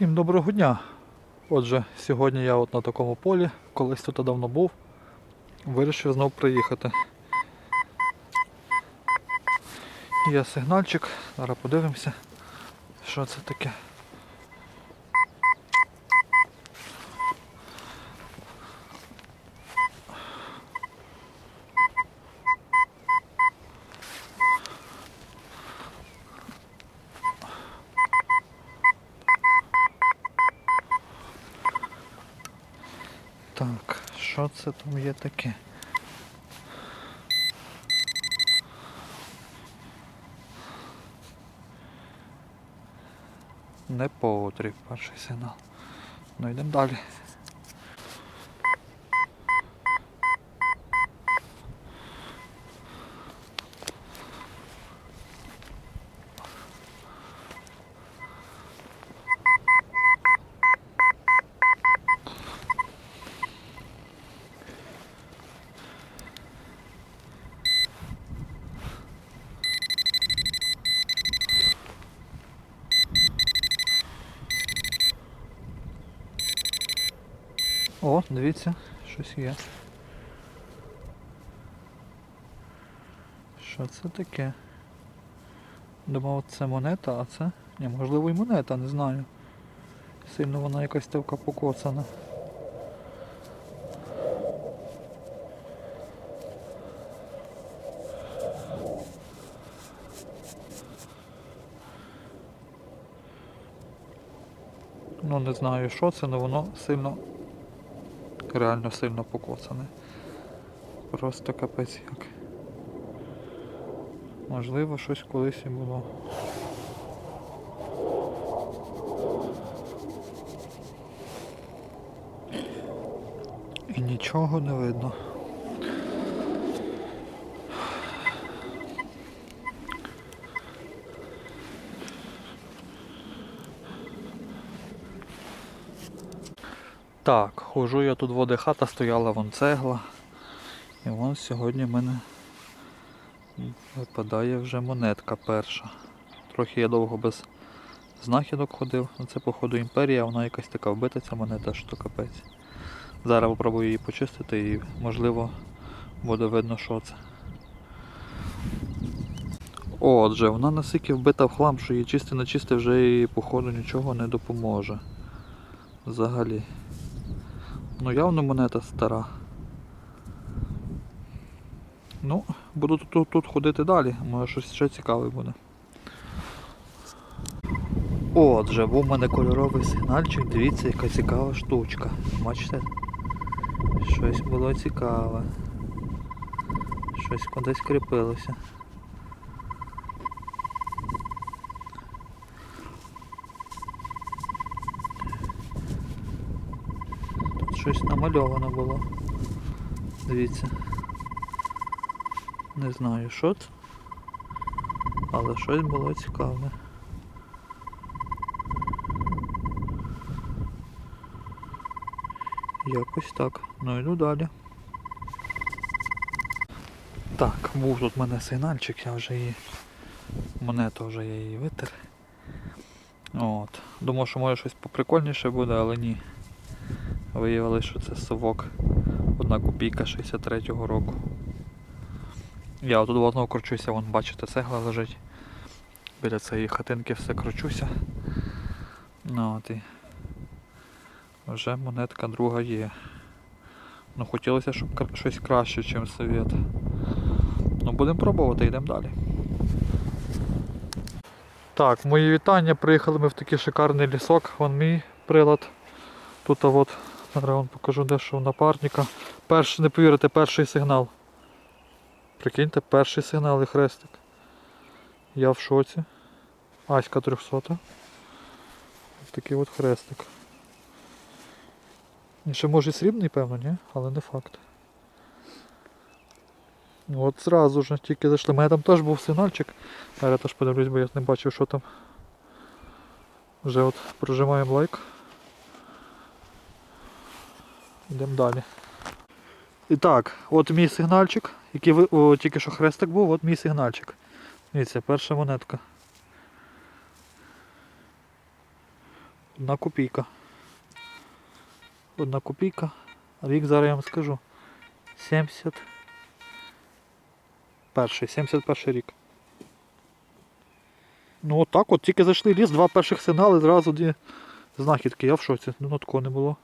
Всім доброго дня. Отже, сьогодні я от на такому полі, колись тут давно був, вирішив знову приїхати. Є сигнальчик, зараз подивимося, що це таке. Так, що це там є таке? Не потріб перший сигнал. Ну йдемо далі. О, дивіться, щось є. Що це таке? Думав, це монета, а це. Ні, можливо і монета, не знаю. Сильно вона якась тивка покоцана. Ну не знаю що це, але воно сильно реально сильно покоцане. Просто капець як. Можливо, щось колись і було. І нічого не видно. Так, хожу я тут води хата стояла, вон цегла. І вон сьогодні в мене випадає вже монетка перша. Трохи я довго без знахідок ходив. Це походу імперія, вона якась така вбита ця монета, що то капець. Зараз попробую її почистити і можливо буде видно, що це. Отже, вона настільки вбита в хлам, що її чисти на чисти вже їй походу нічого не допоможе. Взагалі. Ну явно монета стара. Ну, буду тут, тут, ходити далі, може щось ще цікаве буде. Отже, був у мене кольоровий сигнальчик, дивіться, яка цікава штучка. Бачите? Щось було цікаве. Щось кудись кріпилося. Щось намальовано було. Дивіться. Не знаю що це, але щось було цікаве. Якось так. Ну йду далі. Так, був тут в мене сигнальчик, я вже її... Монету вже я її витер. От. Думав, що може щось поприкольніше буде, але ні. Виявилось, що це совок. Одна копійка 63-го року. Я тут одного кручуся, вон бачите, цегла лежить. Біля цієї хатинки все кручуся. Ну от і вже монетка друга є. Ну хотілося, щоб щось краще, ніж совєт. Ну будемо пробувати, йдемо далі. Так, мої вітання. Приїхали ми в такий шикарний лісок. Вон мій прилад. Тут от, зараз вам покажу дещо напарника. Перший, не повірите, перший сигнал. Прикиньте, перший сигнал і хрестик. Я в шоці. Аська 300. Ось такий от хрестик. Ще може срібний, певно, ні? Але не факт. От зразу ж тільки зайшли. У мене там теж був сигнальчик. Я теж подивлюсь, бо я не бачив, що там. Вже от прожимаємо лайк. Йдемо далі. І так, от мій сигнальчик, який ви, о, тільки що хрестик був, от мій сигнальчик. Дивіться, перша монетка. Одна копійка. Одна копійка. Рік зараз я вам скажу. 70. Перший, 71 рік. Ну от так от, тільки зайшли ліс, два перших сигнали, зразу дві знахідки. Я в шоці, ну такого не було.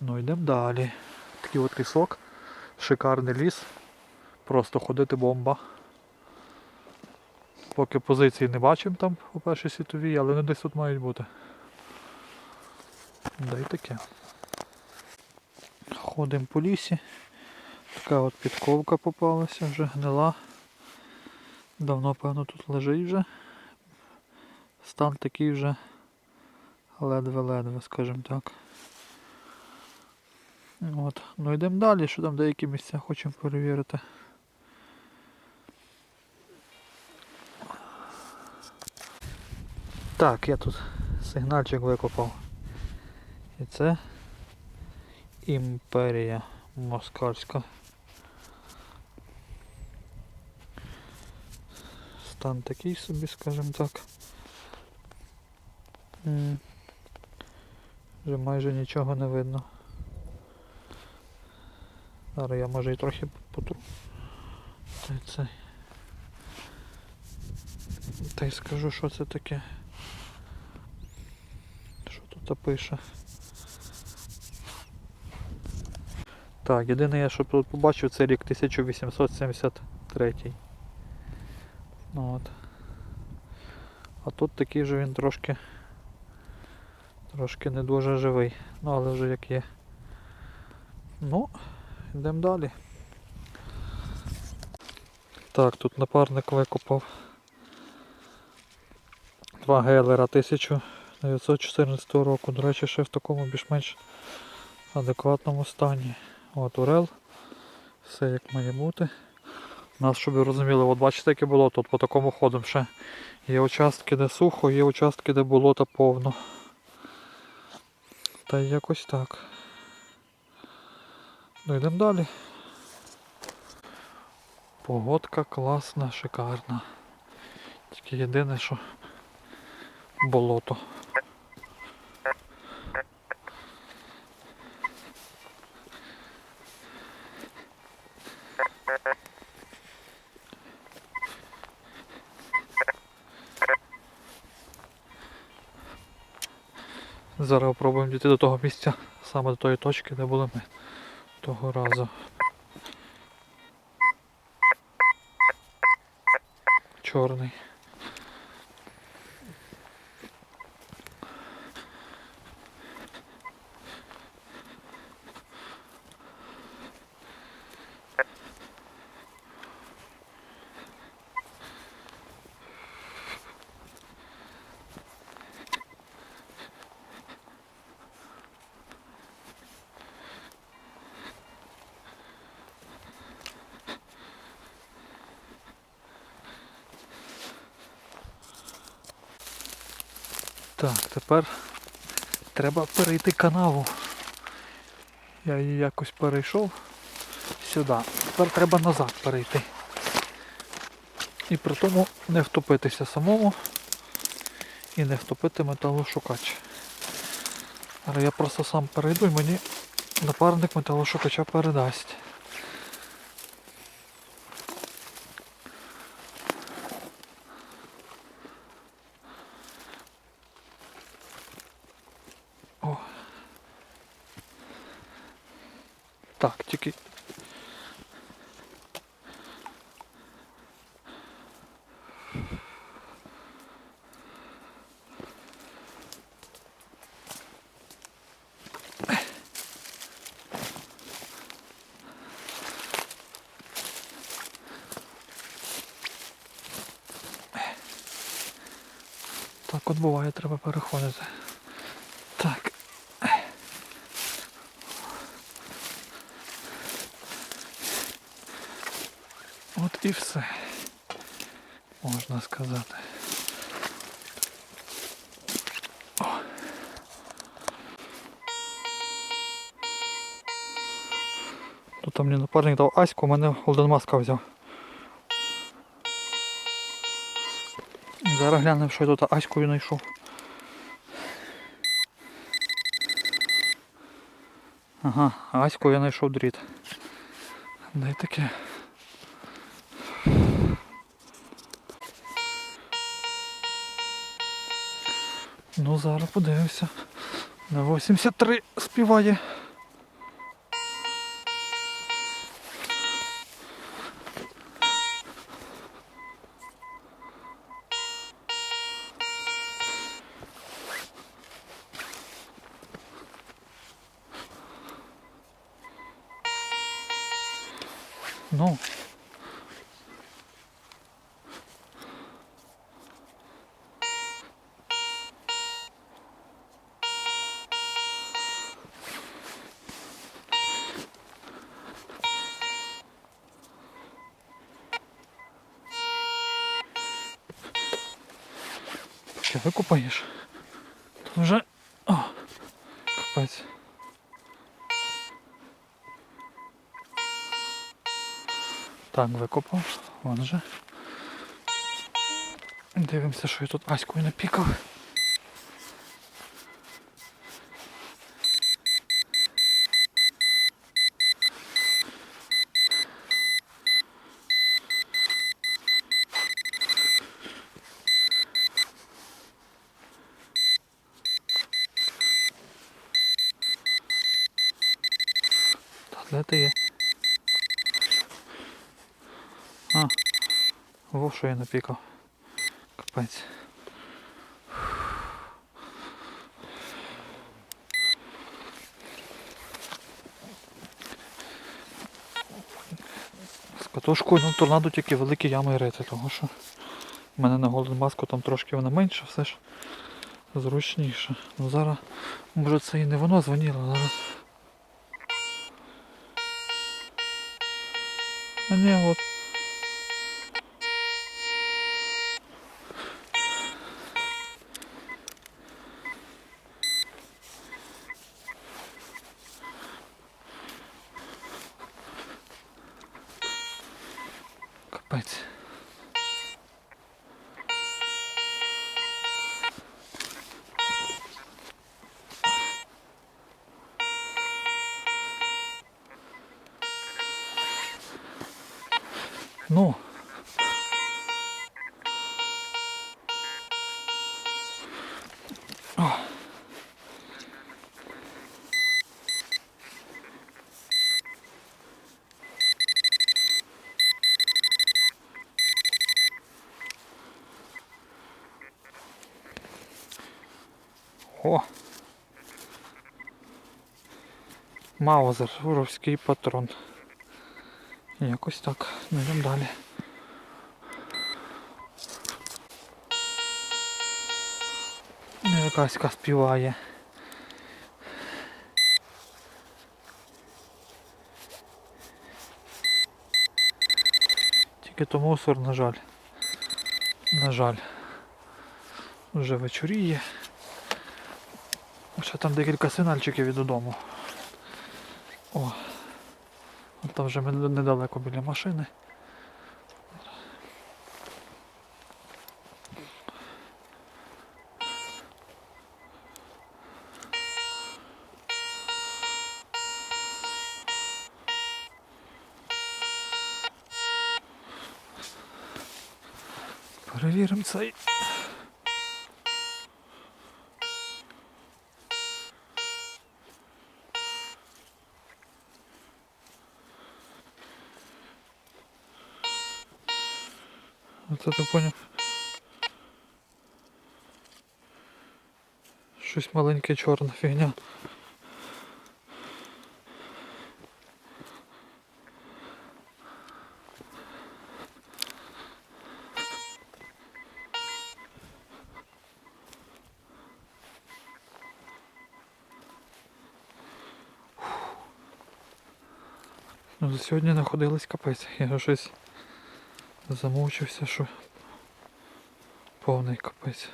Ну йдемо далі. Такий от лісок. Шикарний ліс. Просто ходити бомба. Поки позиції не бачимо там у першій світовій, але вони десь тут мають бути. Да і таке. Ходимо по лісі. Така от підковка попалася, вже гнила. Давно, певно, тут лежить вже. Стан такий вже ледве-ледве, скажімо так. От. Ну йдемо далі, що там деякі місця хочемо перевірити. Так, я тут сигнальчик викопав. І це імперія москальська. Стан такий собі, скажімо так. Вже майже нічого не видно. Зараз я може і трохи потру. Та й це. Та й скажу, що це таке. Що тут пише? Так, єдине я що тут побачив, це рік 1873. Ну, от. А тут такий же він трошки трошки не дуже живий. Ну але вже як є. Ну, йдемо далі. Так, тут напарник викопав два гелера 1914 року. До речі, ще в такому більш-менш адекватному стані. От Урел. Все як має бути. У нас, щоб ви розуміли, от бачите, яке було тут по такому ходу ще. Є участки, де сухо, є участки, де болота повно. Та якось так. Ну йдемо далі. Погодка класна, шикарна. Тільки єдине, що болото. Зараз спробуємо дійти до того місця, саме до тої точки, де були ми того разу. Чорний. Так, тепер треба перейти канаву. Я її якось перейшов сюди. Тепер треба назад перейти. І при тому не втопитися самому і не втопити металошукач. Але я просто сам перейду і мені напарник металошукача передасть. О. Так, тільки. Так от буває, треба переходити. Так. От і все. Можна сказати. Тут там мені напарник дав Аську, у мене Голден Маска взяв. Зараз глянемо, що я тут аською знайшов. Ага, аську я знайшов дріт. Дай таке. Ну зараз подивимося. На 83 співає. Поки викупаєш, то вже... О, капець. Так, викопав. Вон же. Дивимося, що я тут Аською напікав. Де ти є? А, во що я напікав. Капець. З катушкою на торнадо тільки великі ями рити, тому що в мене на голden маску там трошки вона менша, все ж зручніше. Ну зараз, може це і не воно дзвонило, зараз. А ні, от. Капець. Ну. О. О! Маузер, уровський патрон. Якось так. Ну, Йдемо далі. Ну, Якась ка співає. Тільки то мусор, на жаль. На жаль. Вже вечоріє. Ще там декілька сигнальчиків і додому. О. От Там вже ми недалеко біля машини. Перевіримо цей. Оце ти поняв? Щось маленьке чорна фігня. Ну, за сьогодні знаходились капець. Я щось замовчився, що повний капець.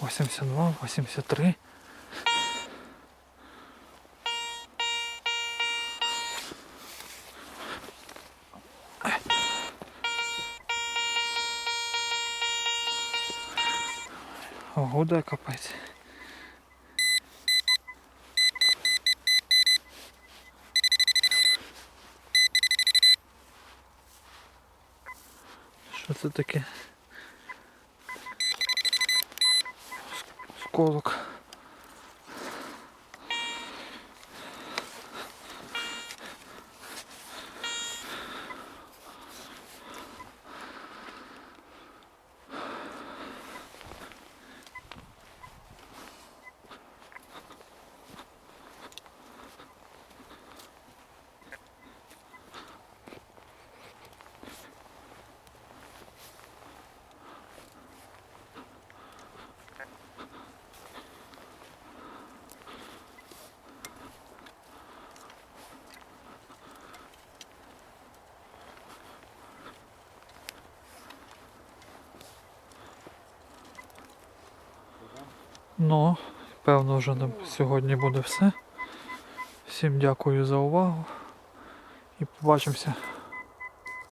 Восемьдесят два, восемьдесят три. Гуде капець. Що це таке? Ск- Сколок. Ну, певно, вже на сьогодні буде все. Всім дякую за увагу і побачимося